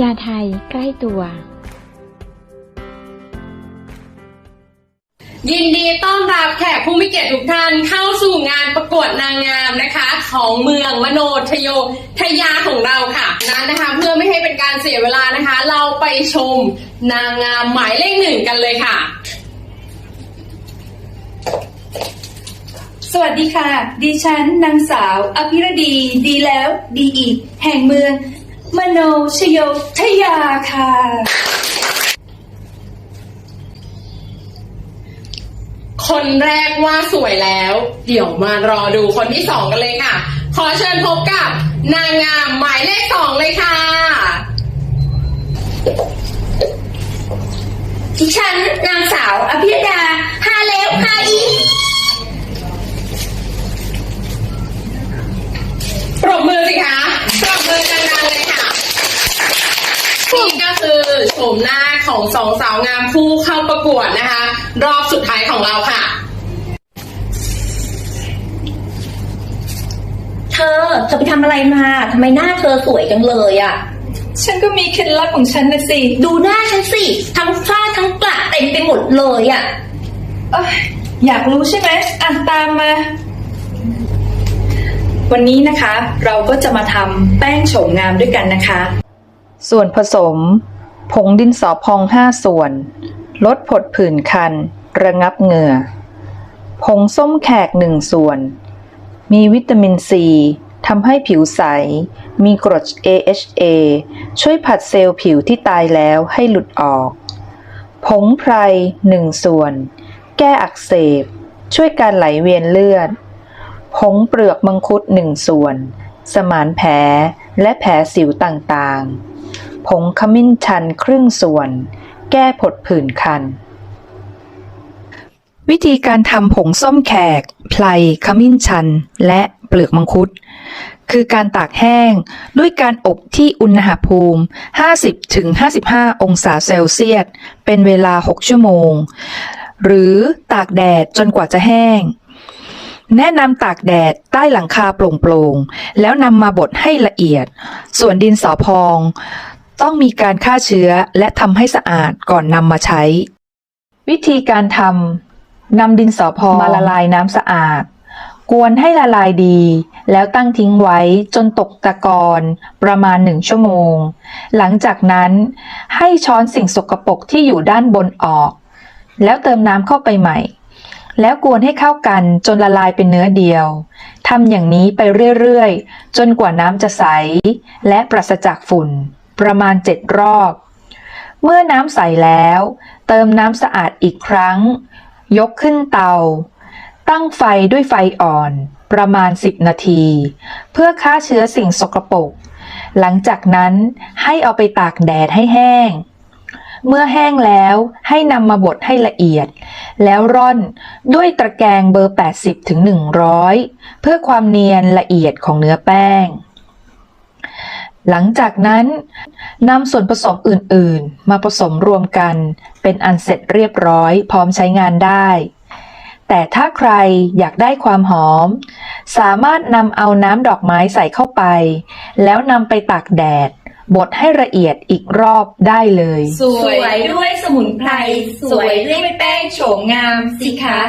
ยาไทยใกล้ตัว ยินดีต้อนรับแขกผู้มีเกียรติทุกท่านเข้าสู่งานประกวดนางงามนะคะ ของเมืองมโนทโยทยาของเราค่ะนั้นนะคะ เพื่อไม่ให้เป็นการเสียเวลานะคะ เราไปชมนางงามหมายเลขหนึ่งกันเลยค่ะ สวัสดีค่ะ ดิฉันนางสาว อภิรดี ดีแล้ว ดีอีก แห่งเมือง มโนชโยทยาค่ะ คนแรกว่าสวยแล้ว เดี๋ยวมารอดูคนที่สองกันเลยค่ะ ขอเชิญพบกับนางงาม คือโฉมหน้าของสองสาวงามผู้เข้าประกวดนะคะ รอบสุดท้ายของเราค่ะ เธอเธอไปทำอะไรมาทำไมหน้าเธอสวยจังเลยอะฉันก็มีเคล็ดลับของฉันนะสิดูหน้าฉันสิ ทั้งฝ้าทั้งกระเต็มไปหมดเลยอะเอ้ยอยากรู้ใช่ไหมอะตามมา วันนี้นะคะ เราก็จะมาทำแป้งโฉมงามด้วยกันนะคะ ส่วนผสม ผงดินสอพอง5ส่วน ลดผดผื่นคัน ระงับเหงื่อ ผงส้มแขก1ส่วน มีวิตามินซีทำให้ผิวใส มีกรด AHA ช่วยผัดเซลล์ผิวที่ตายแล้วให้หลุดออก ผงไพร1ส่วน แก้อักเสบ ช่วยการไหลเวียนเลือด ผงเปลือกมังคุด1ส่วน สมานแผลและแผลสิวต่างๆ ผงขมิ้นชันครึ่งส่วน แก้ผดผื่นคัน วิธีการทำผงส้มแขก ไพลขมิ้นชัน และเปลือกมังคุด คือการตากแห้งด้วยการอบที่อุณหภูมิ 50-55 องศาเซลเซียส เป็นเวลา 6 ชั่วโมง หรือตากแดดจนกว่าจะแห้งแนะนำตากแดดใต้หลังคาโปร่งๆ แล้วนำมาบดให้ละเอียด ส่วนดินสอพอง ต้องมีการฆ่าเชื้อและทำให้สะอาดก่อนนำมาใช้ วิธีการทำนำดินสอพองมาละลายน้ำสะอาด กวนให้ละลายดี แล้วตั้งทิ้งไว้จนตกตะกอนประมาณหนึ่งชั่วโมง หลังจากนั้นให้ช้อนสิ่งสกปรกที่อยู่ด้านบนออก แล้วเติมน้ำเข้าไปใหม่ แล้วกวนให้เข้ากันจนละลายเป็นเนื้อเดียวทำอย่างนี้ไปเรื่อยๆ จนกว่าน้ำจะใส และปราศจากฝุ่น ประมาณ7รอบ เมื่อน้ำใสแล้ว เติมน้ำสะอาดอีกครั้ง ยกขึ้นเตา ตั้งไฟด้วยไฟอ่อนประมาณ 10 นาที เพื่อฆ่าเชื้อสิ่งสกปรก หลังจากนั้นให้เอาไปตากแดดให้แห้ง เมื่อแห้งแล้วให้นำมาบดให้ละเอียด แล้วร่อนด้วยตะแกรงเบอร์ 80ถึง100 เพื่อความเนียนละเอียดของเนื้อแป้ง หลังจากนั้นนำส่วนผสมอื่นๆ มาผสมรวมกันเป็นอันเสร็จเรียบร้อยพร้อมใช้งานได้ แต่ถ้าใครอยากได้ความหอม สามารถนำเอาน้ำดอกไม้ใส่เข้าไป แล้วนำไปตากแดด บดให้ละเอียดอีกรอบได้เลย สวยวยด้วยสมุนไพร สวยด้วยแป้งโฉมงามสิคะ